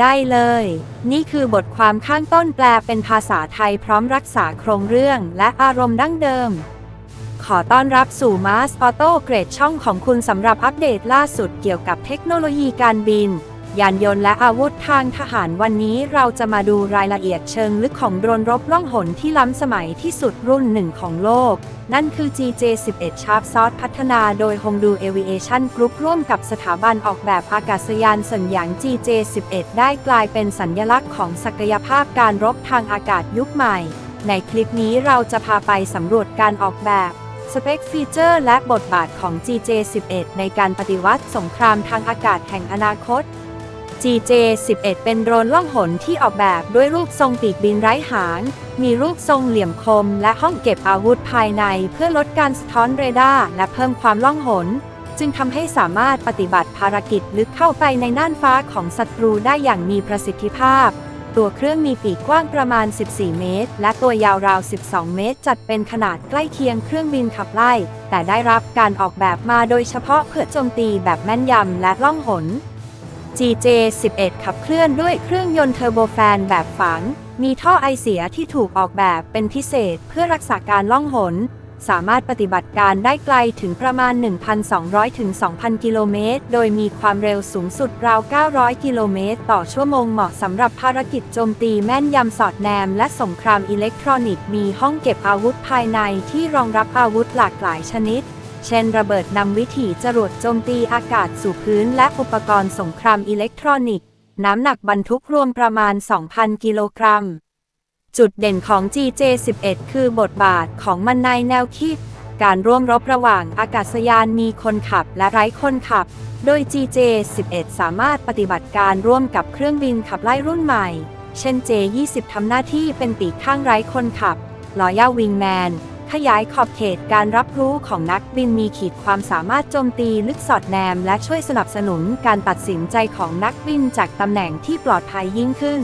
ได้เลย นี่คือบทความข้างต้นแปลเป็นภาษาไทยพร้อมรักษาโครงเรื่องและอารมณ์ดั้งเดิม ขอต้อนรับสู่ Mars Auto เกรดช่องของคุณสำหรับอัปเดตล่าสุดเกี่ยวกับเทคโนโลยีการบิน ยานยนต์และอาวุธทางทหารวันนี้เราจะมาดูรายละเอียดเชิงลึกของโดรนรบล่องหนที่ล้ำสมัยที่สุดรุ่นหนึ่งของโลก นั่นคือ GJ11 Sharp s o t พัฒนาโดย Hongdu Aviation Group ร่วมกับสถาบันออกแบบอากาศยานสัญญาง GJ11 ได้กลายเป็นสัญญลักษณ์ของศักยภาพการรบทางอากาศยุคใหม่ ในคลิปนี้เราจะพาไปสำรวจการออกแบบสเปคฟีเจอร์และบทบาทของ GJ11 ในการปฏิวัติสงครามทางอากาศแห่งอนาคต GJ11 เป็นโดรนล่องหนที่ออกแบบด้วยรูปทรงปีกบินไร้หาง มีรูปทรงเหลี่ยมคม และห้องเก็บอาวุธภายในเพื่อลดการสะท้อนเรดาร์และเพิ่มความล่องหน จึงทำให้สามารถปฏิบัติภารกิจลึกเข้าไปในน่านฟ้าของศัตรูได้อย่างมีประสิทธิภาพ ตัวเครื่องมีปีกกว้างประมาณ 14 เมตร และตัวยาวราว 12 เมตร จัดเป็นขนาดใกล้เคียงเครื่องบินขับไล่ แต่ได้รับการออกแบบมาโดยเฉพาะเพื่อโจมตีแบบแม่นยำและล่องหน GJ11 ขับเคลื่อนด้วยเครื่องยนต์เทอร์โบแฟนแบบฝัง มีท่อไอเสียที่ถูกออกแบบเป็นพิเศษเพื่อรักษาการล่องหน สามารถปฏิบัติการได้ไกลถึงประมาณ 1,200 ถึง 2,000 กิโลเมตร โดยมีความเร็วสูงสุดราว 900 กิโลเมตร ต่อชั่วโมงเหมาะสำหรับภารกิจโจมตีแม่นยำสอดแนม และสงครามอิเล็กทรอนิกส์ มีห้องเก็บอาวุธภายในที่รองรับอาวุธหลากหลายชนิด เช่นระเบิดนำวิถีจรวดโจมตีอากาศสู่พื้นและอุปกรณ์สงครามอิเล็กทรอนิกส์ น้ำหนักบรรทุกรวมประมาณ 2,000 กิโลกรัม จุดเด่นของ GJ11 คือบทบาทของมันในแนวคิด การร่วมรบระหว่างอากาศยานมีคนขับและไร้คนขับ โดย GJ11 สามารถปฏิบัติการร่วมกับเครื่องบินขับไล่รุ่นใหม่ เช่น J20 ทำหน้าที่เป็นปีกข้างไร้คนขับ Loyal Wingman ขยายขอบเขตการรับรู้ของนักบินมีขีดความสามารถโจมตีลึกสอดแนม และช่วยสนับสนุนการตัดสินใจของนักบินจากตำแหน่งที่ปลอดภัยยิ่งขึ้น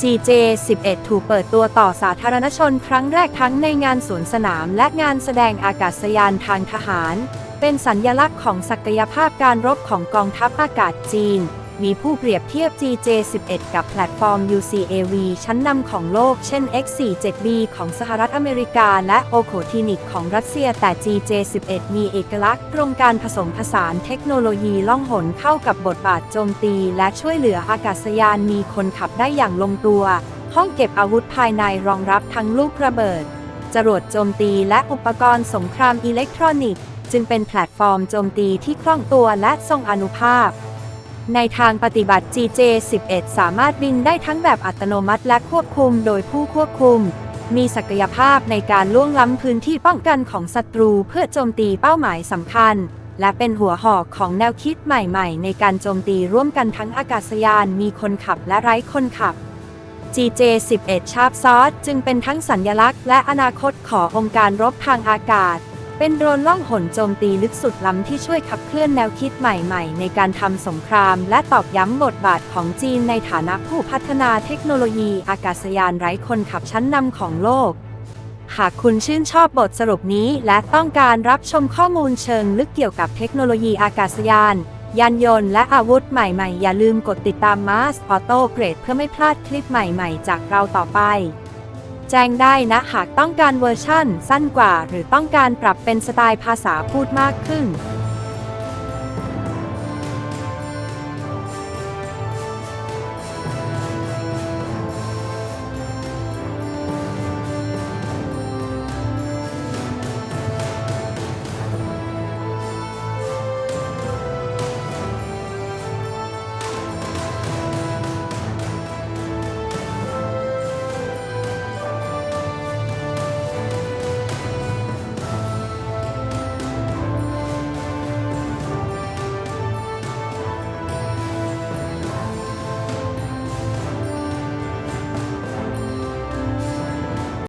GJ11 ถูกเปิดตัวต่อสาธารณชนครั้งแรกทั้งในงานสวนสนามและงานแสดงอากาศยานทางทหาร เป็นสัญญลักษณ์ของศักยภาพการรบของกองทัพอากาศจีน มีผู้เปรียบเทียบ GJ11 กับแพลตฟอร์ม UCAV ชั้นนำของโลก เช่น X47B ของสหรัฐอเมริกา และ o k o t i n i k ของรัสเซีย แต่ GJ11 มีเอกลักษณ์ตรงการผสมผสานเทคโนโลยีล่องหนเข้ากับบทบาทโจมตี และช่วยเหลืออากาศยานมีคนขับได้อย่างลงตัว ห้องเก็บอาวุธภายในรองรับทั้งลูกระเบิด จรวดโจมตีและอุปกรณ์สงครามอิเล็กทรอนิกส์ จึงเป็นแพลตฟอร์มโจมตีที่คล่องตัวและทรงอนุภาพ ในทางปฏิบัติ GJ11 สามารถบินได้ทั้งแบบอัตโนมัติและควบคุมโดยผู้ควบคุม มีศักยภาพในการล่วงล้ำพื้นที่ป้องกันของศัตรูเพื่อโจมตีเป้าหมายสำคัญ และเป็นหัวหอกของแนวคิดใหม่ๆ ในการโจมตีร่วมกันทั้งอากาศยานมีคนขับและไร้คนขับ GJ11 ชาร์ปซอสจึงเป็นทั้งสัญญลักษณ์และอนาคตขององค์การรบทางอากาศ เป็นโดรนล่องหนโจมตีลึกสุดล้ำที่ช่วยขับเคลื่อนแนวคิดใหม่ๆ ในการทำสงคราม และตอกย้ำบทบาทของจีนในฐานะผู้พัฒนาเทคโนโลยีอากาศยานไร้คนขับชั้นนำของโลก หากคุณชื่นชอบบทสรุปนี้และต้องการรับชมข้อมูลเชิงลึกเกี่ยวกับเทคโนโลยีอากาศยาน ยานยนต์และอาวุธใหม่ๆ อย่าลืมกดติดตาม Mars Auto Grade เพื่อไม่พลาดคลิปใหม่ๆ จากเราต่อไป แจ้งได้นะ หากต้องการเวอร์ชั่นสั้นกว่า หรือต้องการปรับเป็นสไตล์ภาษาพูดมากขึ้น